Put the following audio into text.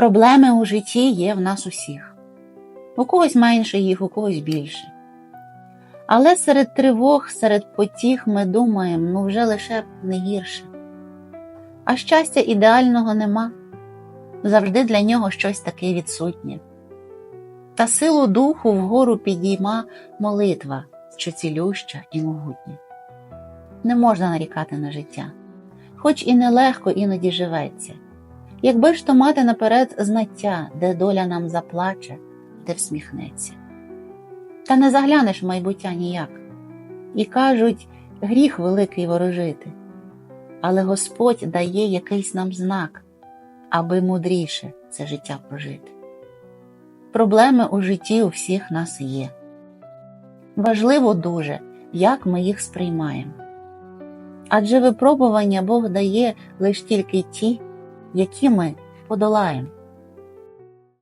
Проблеми у житті є в нас усіх. У когось менше їх, у когось більше. Але серед тривог, серед потіх ми думаємо, ну вже лише не гірше. А щастя ідеального нема, завжди для нього щось таке відсутнє. Та силу духу вгору підійма молитва, що цілюща і могутня. Не можна нарікати на життя, хоч і нелегко іноді живеться. Якби ж то мати наперед знаття, де доля нам заплаче, де всміхнеться. Та не заглянеш в майбуття ніяк. І кажуть, гріх великий ворожити, але Господь дає якийсь нам знак, аби мудріше це життя прожити. Проблеми у житті у всіх нас є. Важливо дуже, як ми їх сприймаємо. Адже випробування Бог дає лише тільки ті, які ми подолаємо.